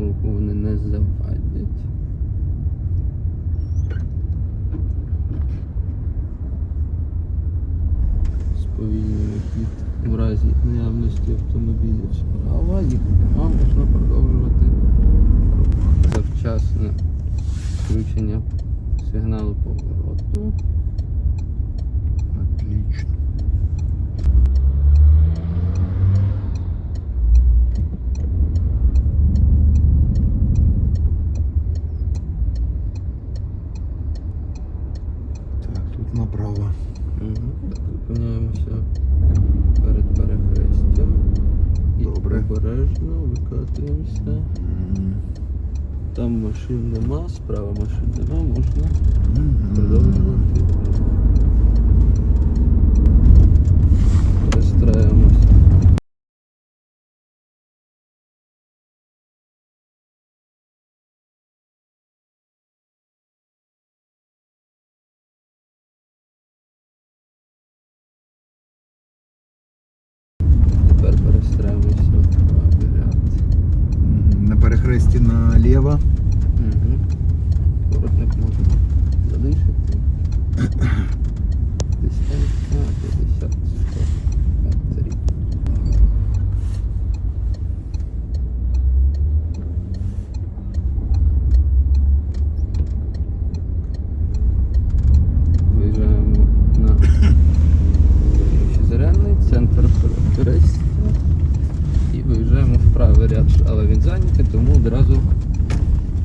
руху вони не завадять. Сповільнюємо хід у разі наявності автомобілів справа, їх можна продовжувати. Завчасне включення сигналу повороту. Отлично. Так, тут направо. Мгм. Так, зупиняємося перед перехрестям. І Добре. Обережно викатуємося. Там машин нема, справа машин нема, можна продовжувати. Перестраюємося. Тепер перестраюємося в правий ряд. Мгм. На перехресті наліво. Угу. Воротник можна залишити. Дистанція 50 метрів. Виїжджаємо на Зоряний, центр перехрестя. І в правий ряд, але він зайнятий, тому одразу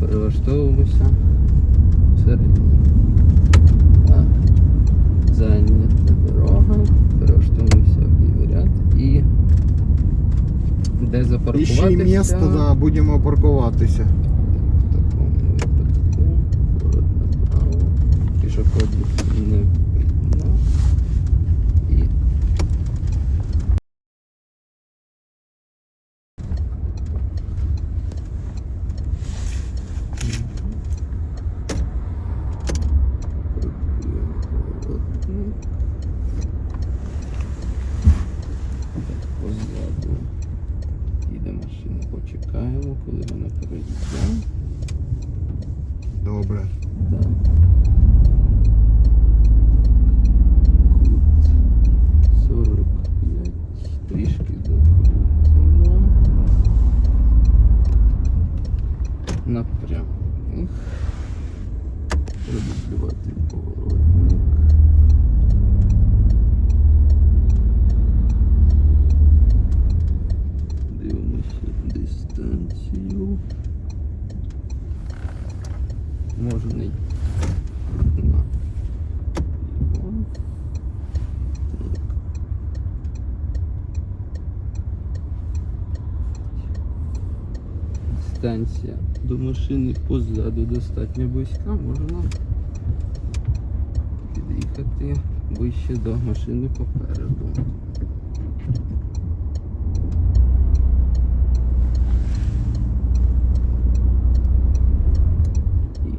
перелаштовуємося в середній. А, Зайнята дорога, перелаштовуємося в лівий ряд і де запаркуватися. Ще місце, да, будемо паркуватися. Thank you. Можна й на. О. Так. Станція до машини позаду достатньо близька, можна під'їхати ближче до машини попереду. І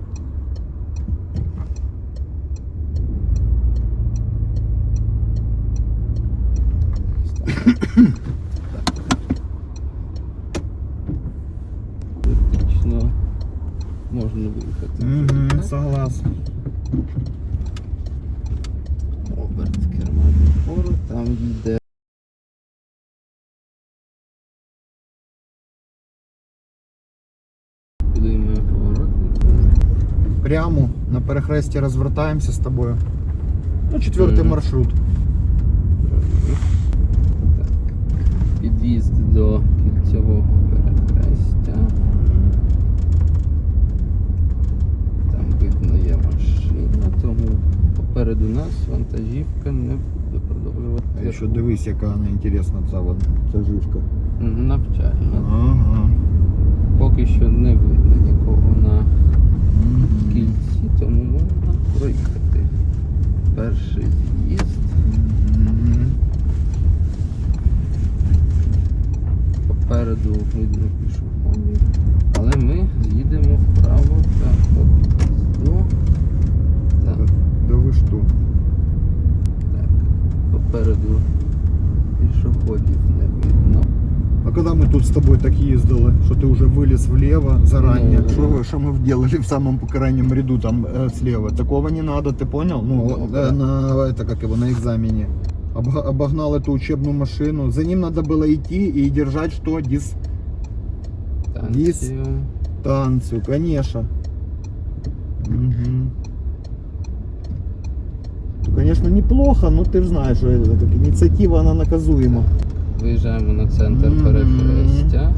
Теоретично можна виїхати. Угу, согласен. Оберт керма вгору, там йде. Прямо на перехресті розвертаємося з тобою. Ну, четвертий Мгм. маршрут. Так. Під'їзд до кільцевого перехрестя. Там видно є машина, тому попереду нас вантажівка не буде продовжувати. А ще дивись, яка вона інтересна ця, ця Навчальна. Ага. Поки що не видно нікого на кільці, тому можна проїхати. Перший з'їзд. Попереду видно пішоходів, але ми з'їдемо вправо та Да ви що? так. Попереду пішоходів не видно. А коли ми тут з тобою так їздили, що ти вже виліз вліво зарані, Ну. що, що ми вделали в самому крайнем ряду там э, слева? Такого не надо, ты понял? Ну, Ну, э, да. на, это, как его, на экзамене. Обг- обогнал эту учебную машину. За ним надо было идти и держать что? Дис Станцію. станцию, конечно. Мгм. Конечно, неплохо, но ты же знаешь, что это так, инициатива, она наказуема. Виїжджаємо на центр Мгм. перехрестя.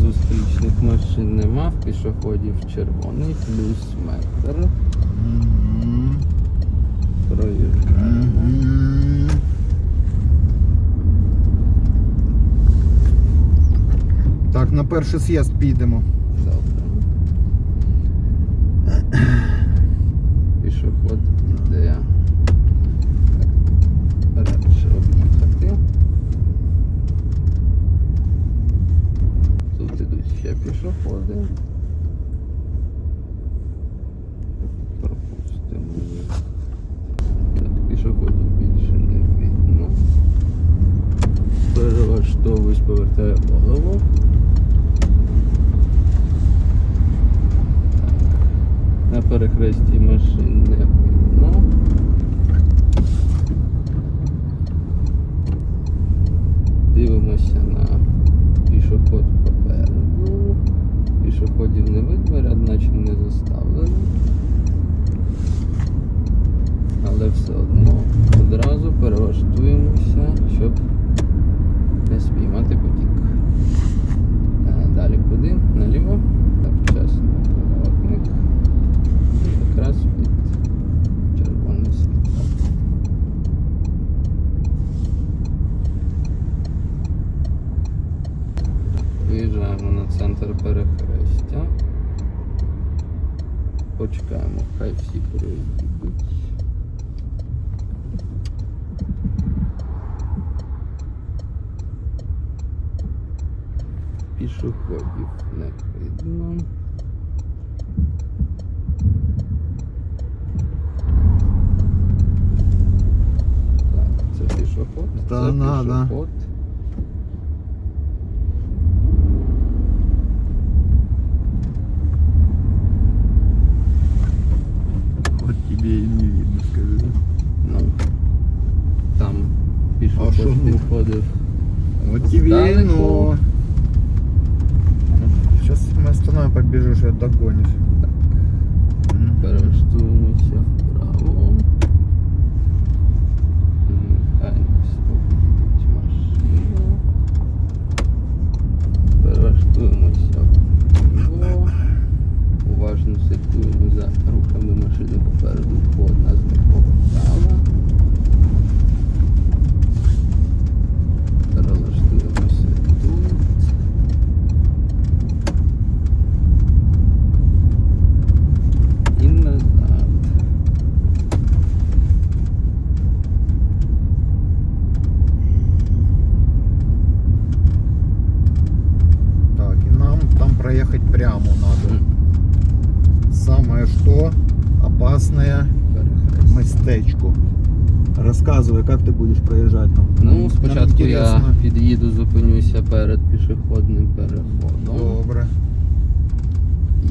Зустрічних машин нема, пішоходів червоний, плюс метр. Мгм. Проїжджаємо. Мгм. Так, на перший з'їзд підемо. Добре. Пішоход іде. Радше об'їхати. Тут ідуть ще пішоходи. Пропустимо. Так, пішоходів більше не видно. Перелаштовуюсь, повертаю голову. На перехресті машин не видно. Дивимося на пішоход попереду. Пішоходів не витворять, наче не заставлений. Почекаємо, хай всі проїдуть. Пішоходів не видно. Так, це пішоход. Та це на, да. пішоход. Вот Тебе и не видно, скажи. Ну, там А пішоход що, ну? підходив. Вот тебе, Здалеку. ну... Сейчас мы остановим, побежишь и догонишь. Мгм. Перелаштуємося вправо. Нехай не стоїть машину. Перелаштуємося вліво. Уважно слідкуємо за рухами машини попереду, бо одна з них повертала. Перелаштуємося тут. І назад. Так, и нам там проехать прямо надо. Самое что? Опасное местечко. Рассказывай, как ты будешь проезжать нам. Ну, Нам спочатку я під'їду, зупинюся перед пішохідним переходом. Добре,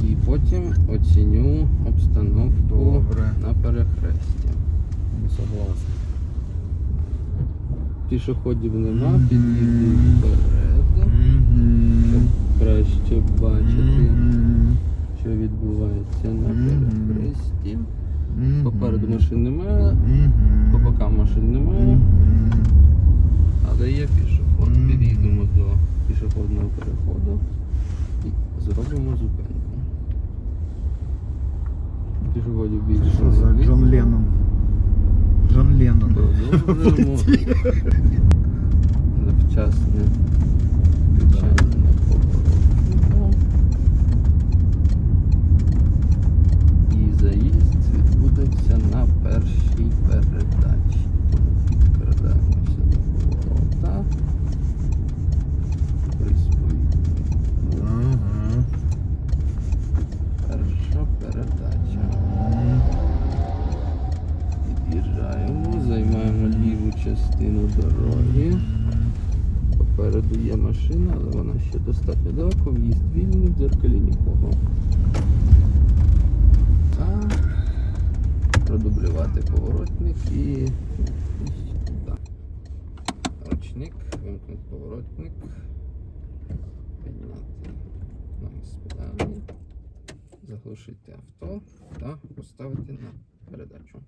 І потім оціню обстановку добре. на перехресті. Согласен. Пішоходів нема, під'їду вперед, щоб краще бачити, що відбувається на перехресті. Попереду машин немає, по бокам машин немає, але є пішоход. Мгм. Під'їдемо до пішохідного переходу і зробимо зупинку. Пішоходів більше. Що за. Джон Леннон? Джон Леннон. машина, але вона ще достатньо далеко. В'їзд вільний, в дзеркалі нікого. А продублювати поворотник і. туди. Ручник, вимкнути поворотник. Підняти з педалі. Заглушити авто та поставити на передачу.